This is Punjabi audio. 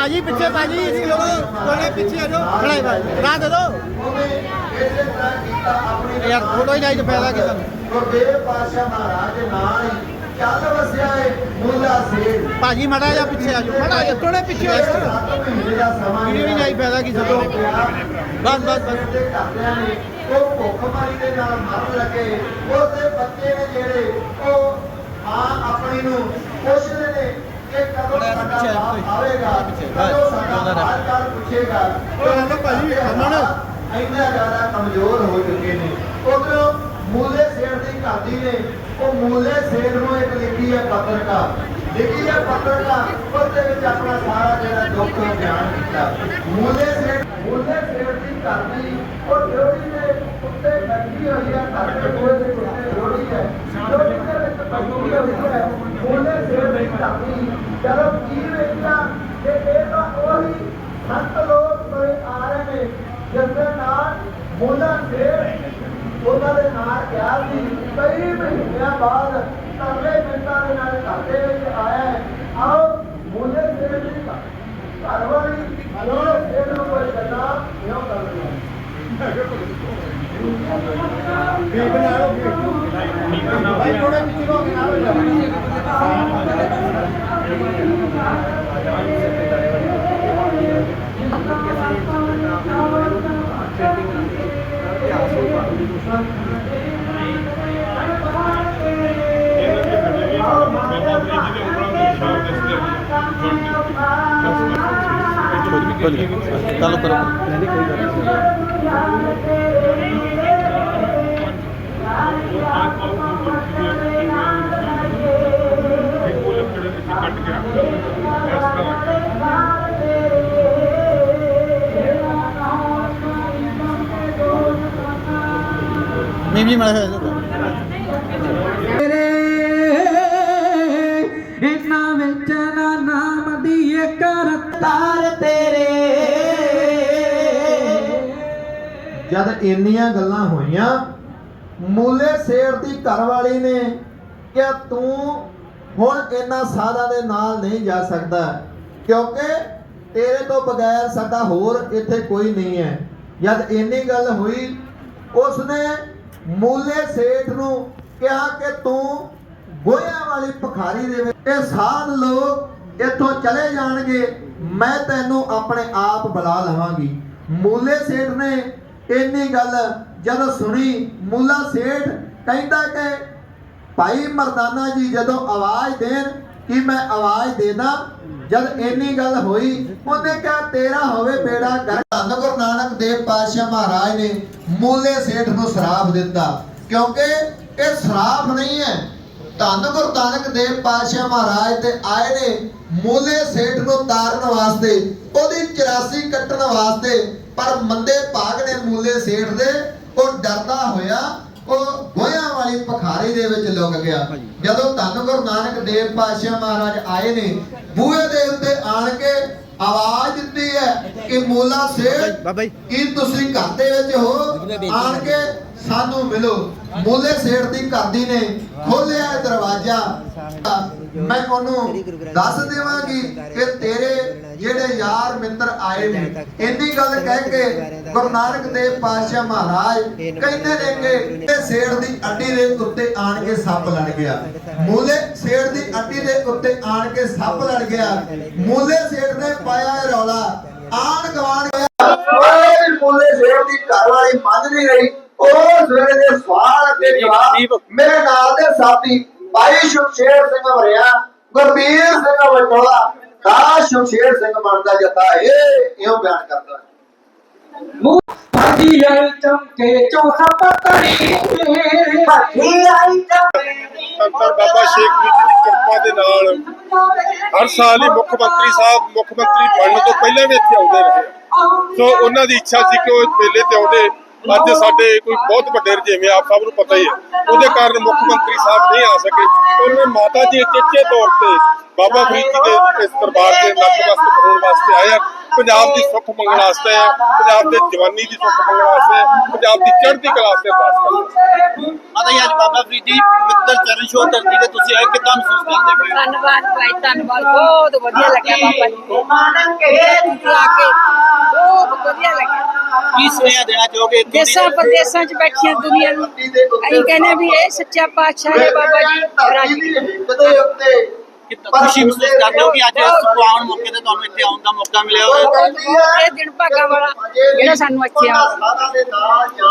ਜਿਨ੍ਹਾਂ ਨੂੰ ਮੌਤ ਯਾਦ ਹੈ ਭਾਈ ਮਰਦਾਨਾ ਜੀ ਨੂੰ ਜੋ ਭਾਈ ਪਾਸੇ ਆ ਭਾਈ ਥੋੜਾ ਪਿੱਛੇ ਬੀਬੀ ਪਿੱਛੇ ਆ ਜਾਓ ਮੜਾ 2 ਮਿੰਟ ਹੁਣ ਥੋੜੇ ਪਿੱਛੇ ਆ ਜਾਓ। ਖੜਾ ਭਾਈ ਰਾਹ ਦੇ ਦੋ। ਉਹਨੇ ਇਸੇ ਤਰ੍ਹਾਂ ਕੀਤਾ ਆਪਣੀ ਯਾਰ ਫੋਟੋ ਹੀ ਤੇ ਫਾਇਦਾ ਕੀ ਤੁਹਾਨੂੰ ਗੁਰਦੇਵ ਪਾਤਸ਼ਾਹ ਮਹਾਰਾਜ ਦੇ ਨਾਲ ਹੀ ਚੱਲ ਵਸਿਆ ਏ ਮੁੱਲਾ ਸੇਠ ਭਾਜੀ ਮੜਾ ਜਾ ਪਿੱਛੇ ਆ ਜਾਓ। ਮੜਾ ਜਾ ਥੋੜੇ ਪਿੱਛੇ ਆ ਜਾਓ ਵੀਡੀਓ ਨਹੀਂ ਆਈ ਫਾਇਦਾ ਕੀ ਸਾਨੂੰ ਬਸ ਬਸ ਬਸ। ਨੇ ਉਹ ਭੁੱਖ ਮਾਰੀ ਦੇ ਨਾਲ ਮਰਨ ਲੱਗੇ। ਉਹਦੇ ਬੱਚੇ ਨੇ ਜਿਹੜੇ ਉਹ ਮਾਂ ਆਪਣੀ ਨੂੰ ਪੁੱਛਦੇ ਇੰਨਾ ਜ਼ਿਆਦਾ ਕਮਜ਼ੋਰ ਹੋ ਚੁੱਕੇ ਨੇ ਉਧਰੋਂ ਮੂਲੇ ਸੇਠ ਦੀ ਘਾਟੀ ਨੇ ਉਹ ਮੂਲੇ ਸੇਠ ਨੂੰ ਇੱਕ ਲਿਖੀ ਹੈ ਪੱਤਰਕਾਰ ਲਿਖੀ ਹੈ ਪੱਤਰਕਾਰ ਉਹਦੇ ਵਿੱਚ ਆਪਣਾ ਸਾਰਾ ਜਿਹੜਾ ਦੁੱਖ ਬਿਆਨ ਕੀਤਾ ਮੂਲੇ ਸੇਠ ਮੂਲੇ ਸੇਠ ਦੀ ਘਾਟੀ ਉਹ ਡਿਊਟੀ ਦੇ ਉੱਤੇ ਬੈਠੀ ਹੋਈ ਹੈ ਘਰ ਦੇ ਕੋਲ ਦੇ ਉੱਤੇ ਡਿਊਟੀ ਹੈ ਡਿਊਟੀ ਦੇ ਵਿੱਚ ਬੈਠੀ ਹੋਈ ਹੈ ਮੂਲੇ ਸੇਠ ਦੀ ਘਾਟੀ ਜਦੋਂ ਕੀ ਵੇਖਿਆ ਕਿ ਇਹ ਤਾਂ ਉਹੀ ਸੰਤ ਲੋਕ ਬੜੇ ਆ ਰਹੇ ਨੇ ਜਿਸ ਦੇ ਨਾਲ ਮੂਲਾ ਸੇਠ ਉਹਨਾਂ ਦੇ ਨਾਲ ਗਿਆ ਸੀ। ਕਈ ਮਹੀਨਿਆਂ ਬਾਅਦ ਤਰਲੇ ਮਿੰਟਾਂ ਦੇ ਨਾਲ ਘਰ ਦੇ ਵਿੱਚ ਆਇਆ ਹੈ। ਆਓ ਮੂਲੇ ਸੇਠ ਦੀ ਘਰ ਵਾਲੀ ਸੇਠ ਨੂੰ ਕੋਈ ਗੱਲਾਂ ਕਿਉਂ ਕਰ ਰਹੀ ਭਾਈ ਥੋੜੇ ਪਿੱਛੇ ਹੋ ਕੇ ਨਾਲ ਹੋ ਚੱਲ ਕਰੋ ਨਹੀਂ ਕੋਈ ਗੱਲ ਮੀਮ ਤੇਰੇ ਇਹਨਾਂ ਵਿੱਚ ਨਾ ਨਾਮ ਦੀ ਇੱਕ ਤੇਰੇ ਜਦ ਇੰਨੀਆਂ ਗੱਲਾਂ ਹੋਈਆਂ, ਮੂਲੇ ਸੇਠ ਦੀ ਘਰਵਾਲੀ ਨੇ ਕਿ ਤੂੰ ਹੁਣ ਇਹਨਾਂ ਸਾਧਾਂ ਦੇ ਨਾਲ ਨਹੀਂ ਜਾ ਸਕਦਾ, ਕਿਉਂਕਿ ਤੇਰੇ ਤੋਂ ਬਗੈਰ ਸਾਡਾ ਹੋਰ ਇੱਥੇ ਕੋਈ ਨਹੀਂ ਹੈ। ਜਦ ਇੰਨੀ ਗੱਲ ਹੋਈ, ਉਸਨੇ ਮੂਲੇ ਸੇਠ ਨੂੰ ਕਿਹਾ ਕਿ ਤੂੰ ਗੋਹਿਆਂ ਵਾਲੀ ਭਖਾਰੀ ਦੇ ਵਿੱਚ ਇਹ ਸਾਧ ਲੋਕ ਇੱਥੋਂ ਚਲੇ ਜਾਣਗੇ, ਮੈਂ ਤੈਨੂੰ ਆਪਣੇ ਆਪ ਬੁਲਾ ਲਵਾਂਗੀ। ਮੂਲੇ ਸੇਠ ਨੇ ਇੰਨੀ ਗੱਲ ਜਦ ਸੁਣੀ, ਮੂਲਾ ਸੇਠ ਕਹਿੰਦਾ ਕਿ ਭਾਈ ਮਰਦਾਨਾ ਜੀ ਜਦੋਂ ਆਵਾਜ਼ ਦੇਣ, ਕਿ ਮੈਂ ਆਵਾਜ਼ ਦੇਦਾ? ਜਦ ਇੰਨੀ ਗੱਲ ਹੋਈ, ਉਹਨੇ ਕਿਹਾ, ਤੇਰਾ ਹੋਵੇ ਬੇੜਾ ਕਰ ਧੰਨ ਗੁਰੂ ਨਾਨਕ ਦੇਵ ਪਾਤਸ਼ਾਹ ਮਹਾਰਾਜ ਨੇ ਮੂਲੇ ਸੇਠ ਨੂੰ ਸ਼ਰਾਪ ਦਿੱਤਾ। ਕਿਉਂਕਿ ਇਹ ਸ਼ਰਾਪ ਨਹੀਂ ਹੈ। ਧੰਨ ਗੁਰੂ ਨਾਨਕ ਦੇਵ ਪਾਤਸ਼ਾਹ ਮਹਾਰਾਜ ਤੇ ਆਏ ਨੇ ਮੂਲੇ ਸੇਠ ਨੂੰ ਤਾਰਨ ਵਾਸਤੇ, ਉਹਦੀ 84 ਕੱਟਣ ਵਾਸਤੇ। ਪਰ ਮੰਦੇ ਭਾਗ ਨੇ ਮੂਲੇ ਸੇਠ ਦੇ, ਉਹ ਡਰਦਾ ਹੋਇਆ, ਉਹ ਗੋਹਿਆਂ ਵਾਲੀ ਭਖਾਰੀ ਦੇ ਵਿੱਚ ਲੁਕ ਗਿਆ। ਜਦੋਂ ਧੰਨ ਗੁਰੂ ਨਾਨਕ ਦੇਵ ਪਾਤਸ਼ਾਹ ਮਹਾਰਾਜ ਆਏ ਨੇ ਬੂਹੇ ਦੇ ਉੱਤੇ ਆਣ ਕੇ ਆਵਾਜ਼ ਦਿੱਤੀ ਹੈ ਕਿ ਮੂਲਾ ਸੇਠ ਜੀ। ਕੀ ਤੁਸੀਂ ਘਰ ਦੇ ਵਿੱਚ ਹੋ? ਆਣ ਕੇ ਸਾਨੂੰ ਮਿਲੋ। ਮੂਲੇ ਸੇਠ ਦੀ ਘਰਦੀ ਨੇ ਖੋਲਿਆ ਦਰਵਾਜ਼ਾ। ਮੈਂ ਉਹਨੂੰ ਦੱਸ ਦੇਵਾਂਗੀ ਕਿ ਤੇਰੇ ਜਿਹੜੇ ਯਾਰ ਮਿੱਤਰ ਆਏ ਨੇ, ਇੰਨੀ ਗੱਲ ਕਹਿ ਕੇ ਗੁਰੂ ਨਾਨਕ ਦੇਵ ਪਾਤਸ਼ਾਹ ਮਹਾਰਾਜ ਕਹਿੰਦੇ ਨੇ ਕਿ ਇਹ ਸੇਠ ਦੀ ਅੱਡੀ ਦੇ ਉੱਤੇ ਆਣ ਕੇ ਸੱਪ ਲੜ ਗਿਆ। ਮੂਲੇ ਸੇਠ ਦੀ ਅੱਡੀ ਦੇ ਉੱਤੇ ਆਣ ਕੇ ਸੱਪ ਲੜ ਗਿਆ। ਮੂਲੇ ਸੇਠ ਨੇ ਪਾਇਆ ਰੌਲਾ। ਆਣ ਗਵਾਣ ਗਿਆ ਮੂਲੇ ਸੇਠ ਦੀ ਘਰ ਵਾਲੀ ਮੰਨ ਨਹੀਂ ਰਹੀ। ਉਹ ਸਵੇਰੇ ਦੇ ਸਵਾਲ ਤੇ ਜਵਾਬ। ਮੇਰੇ ਨਾਲ ਦੇ ਸਾਥੀ ਭਾਈ ਸ਼ਮਸ਼ੇਰ ਸਿੰਘ ਵਰਿਆ ਗੁਰਬੀਰ ਸਿੰਘ ਵਟੋਲਾ। ਦਾ ਸ਼ਮਸ਼ੇਰ ਸਿੰਘ ਬਣਦਾ ਜੱਤਾ ਇਹ ਇਉਂ ਬਿਆਨ ਕਰਦਾ ਭਾਜੀ ਆਈ ਚਮਕੇ ਚੌਥਾ ਪਤੜੀ ਭਾਜੀ ਆਈ ਚਮਕੇ। ਧੰਨ ਬਾਬਾ ਸ਼ੇਖ ਜੀ ਦੀ ਕਿਰਪਾ ਦੇ ਨਾਲ ਹਰ ਸਾਲ ਹੀ ਮੁੱਖ ਮੰਤਰੀ ਸਾਹਿਬ ਮੁੱਖ ਮੰਤਰੀ ਬਣਨ ਤੋਂ ਪਹਿਲਾਂ ਵੀ ਇੱਥੇ ਆਉਂਦੇ ਰਹੇ। ਸੋ ਉਹਨਾਂ ਦੀ ਇੱਛਾ ਸੀ ਕਿ ਉਹ ਮੇਲੇ ਤੇ ਆਉਂਦੇ। ਅੱਜ ਸਾਡੇ ਕੋਈ ਬਹੁਤ ਵੱਡੇ ਰਜੇਵੇਂ ਆਪ ਸਭ ਨੂੰ ਪਤਾ ਹੀ ਹੈ। ਉਹਦੇ ਕਾਰਨ ਮੁੱਖ ਮੰਤਰੀ ਸਾਹਿਬ ਨਹੀਂ ਆ ਸਕੇ। ਉਹਨੇ ਮਾਤਾ ਜੀ ਚੇਚੇ ਤੌਰ ਤੇ ਬਾਬਾ ਫਰੀਦ ਜੀ ਦੇ ਇਸ ਦਰਬਾਰ ਦੇ ਨਤਮਸਤਕ ਹੋਣ ਵਾਸਤੇ ਆਏ ਆ। ਪੰਜਾਬ ਦੀ ਸੁੱਖ ਮੰਗਣ ਵਾਸਤੇ ਆ। ਪੰਜਾਬ ਦੇ ਜਵਾਨੀ ਦੀ ਸੁੱਖ ਮੰਗਣ ਵਾਸਤੇ ਪੰਜਾਬ ਦੀ ਚੜ੍ਹਦੀ ਕਲਾ ਵਾਸਤੇ ਅਰਦਾਸ ਕਰਦੇ ਮਾਤਾ ਜੀ ਅੱਜ ਬਾਬਾ ਫਰੀਦ ਜੀ ਪਵਿੱਤਰ ਚਰਨ ਛੋਹ ਧਰਤੀ ਤੇ ਤੁਸੀਂ ਆਏ ਕਿੱਦਾਂ ਮਹਿਸੂਸ ਕਰਦੇ ਹੋ? ਧੰਨਵਾਦ ਭਾਈ ਧੰਨਵਾਦ। ਬਹੁਤ ਵਧੀਆ ਲੱਗਿਆ ਬਾਬਾ ਜੀ ਤੁਸੀਂ ਆ ਕੇ ਬਹੁਤ ਵਧੀਆ ਲੱਗਿਆ ਕੀ ਸੁਨੇਹਾ ਦੇਣਾ ਚਾਹੋਗੇ ਦੇਸਾਂ ਪ੍ਰਦੇਸਾਂ 'ਚ ਬੈਠੀਆਂ ਦੁਨੀਆ ਨੂੰ। ਅਸੀਂ ਕਹਿੰਦੇ ਵੀ ਇਹ ਸੱਚਾ ਪਾਤਸ਼ਾਹ ਹੈ ਬਾਬਾ ਜੀ ਰਾਜੀ। ਕਿੱਦਾਂ ਖੁਸ਼ੀ ਮਹਿਸੂਸ ਕਰਦੇ ਹੋ ਕਿ ਅੱਜ ਇਸ ਸੁਹਾਵਣ ਮੌਕੇ ਤੇ ਤੁਹਾਨੂੰ ਇੱਥੇ ਆਉਣ ਦਾ ਮੌਕਾ ਮਿਲਿਆ ਹੋਵੇ ਇਹ ਦਿਨ ਭਾਗਾ ਵਾਲਾ ਜਿਹੜਾ ਸਾਨੂੰ ਇੱਥੇ